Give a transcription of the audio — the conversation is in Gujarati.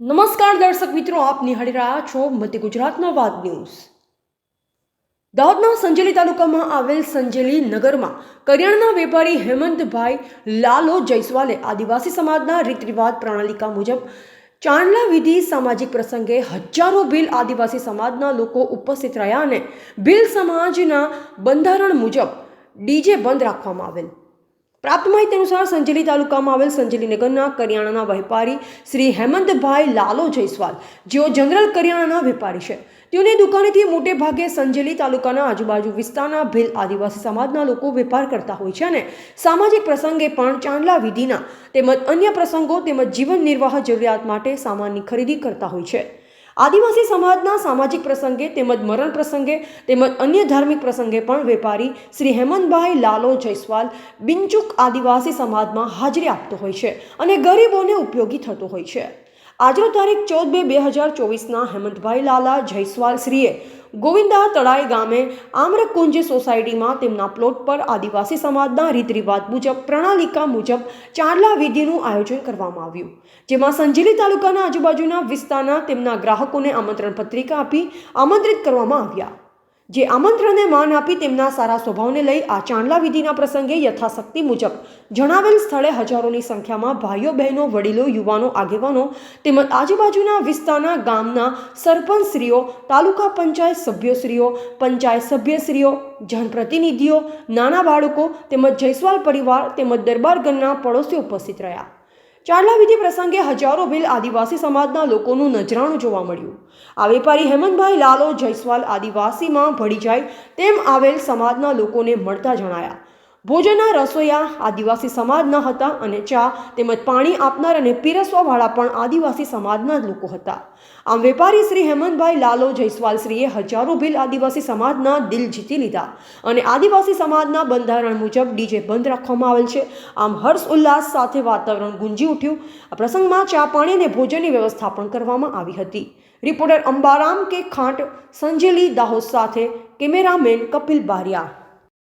નમસ્કાર દર્શક મિત્રો, આપ નિહાળી રહ્યા છો મધ્ય ગુજરાતના વાત ન્યૂઝ. દાહોદના સંજેલી તાલુકામાં આવેલ સંજેલી નગરમાં કરિયાણાના વેપારી હેમંતભાઈ લાલો જયસ્વાલે આદિવાસી સમાજના રીત રિવાજ પ્રણાલિકા મુજબ ચાંદલા વિધિ સામાજિક પ્રસંગે હજારો ભીલ આદિવાસી સમાજના લોકો ઉપસ્થિત રહ્યા અને ભીલ સમાજના બંધારણ મુજબ ડીજે બંધ રાખવામાં આવેલ. પ્રાપ્ત માહિતી અનુસાર સંજેલી તાલુકામાં આવેલ સંજેલી નગરના કરિયાણાના વેપારી શ્રી હેમંતભાઈ લાલો જયસ્વાલ, જેઓ જનરલ કરિયાણાના વેપારી છે. તેઓની દુકાનેથી મોટે ભાગે સંજેલી તાલુકાના આજુબાજુ વિસ્તારના ભીલ આદિવાસી સમાજના લોકો વેપાર કરતા હોય છે અને સામાજિક પ્રસંગે પણ ચાંદલા વિધિના તેમજ અન્ય પ્રસંગો તેમજ જીવન નિર્વાહ જરૂરિયાત માટે સામાનની ખરીદી કરતા હોય છે. આદિવાસી સમાજના સામાજિક પ્રસંગે તેમજ મરણ પ્રસંગે તેમજ અન્ય ધાર્મિક પ્રસંગે પણ વેપારી શ્રી હેમંતભાઈ લાલો જયસ્વાલ બિનચૂક આદિવાસી સમાજમાં હાજરી આપતો હોય છે અને ગરીબોને ઉપયોગી થતો હોય છે. આજનો તારીખ ચૌદ બે બે હજાર ચોવીસના હેમંતભાઈ લાલા જયસ્વાલ શ્રીએ ગોવિંદા તળાઈ ગામે આમ્રકુંજ સોસાયટીમાં તેમના પ્લોટ પર આદિવાસી સમાજના રીત રિવાજ મુજબ, પ્રણાલિકા મુજબ ચાંદલા વિધિનું આયોજન કરવામાં આવ્યું. જેમાં સંજેલી તાલુકાના આજુબાજુના વિસ્તારના તેમના ગ્રાહકોને આમંત્રણ પત્રિકા આપી આમંત્રિત કરવામાં આવ્યા. જે આમંત્રણને માન આપી તેમના સારા સ્વભાવને લઈ આ ચાંદલા વિધિના પ્રસંગે યથાશક્તિ મુજબ જણાવેલ સ્થળે હજારોની સંખ્યામાં ભાઈઓ, બહેનો, વડીલો, યુવાનો, આગેવાનો તેમજ આજુબાજુના વિસ્તારના ગામના સરપંચશ્રીઓ, તાલુકા પંચાયત સભ્યશ્રીઓ પંચાયત સભ્યશ્રીઓ, જનપ્રતિનિધિઓ, નાના બાળકો તેમજ જયસ્વાલ પરિવાર તેમજ દરબારગણના પડોશીઓ ઉપસ્થિત રહ્યા. ચાંદલા વિધિ પ્રસંગે હજારો ભીલ આદિવાસી સમાજના લોકોનું નજરાણું જોવા મળ્યું. આ વેપારી હેમંતભાઈ લાલો જયસ્વાલ આદિવાસીમાં ભળી જાય તેમ આવેલ સમાજના લોકોને મળતા જણાયા. ભોજનના રસોયા, આદિવાસી સમાજના હતા અને ચા તેમજ પાણી આપનાર અને પીરસવાવાળા પણ આદિવાસી સમાજના જ લોકો હતા. આમ વેપારી શ્રી હેમંતભાઈ લાલો જયસ્વાલશ્રીએ હજારો ભીલ આદિવાસી સમાજના દિલ જીતી લીધા અને આદિવાસી સમાજના બંધારણ મુજબ ડીજે બંધ રાખવામાં આવેલ છે. આમ હર્ષ ઉલ્લાસ સાથે વાતાવરણ ગુંજી ઉઠ્યું. આ પ્રસંગમાં ચા પાણી અને ભોજનની વ્યવસ્થા પણ કરવામાં આવી હતી. રિપોર્ટર અંબારામ કે ખાંટ, સંજેલી દાહોદ સાથે કેમેરામેન કપિલ બારિયા.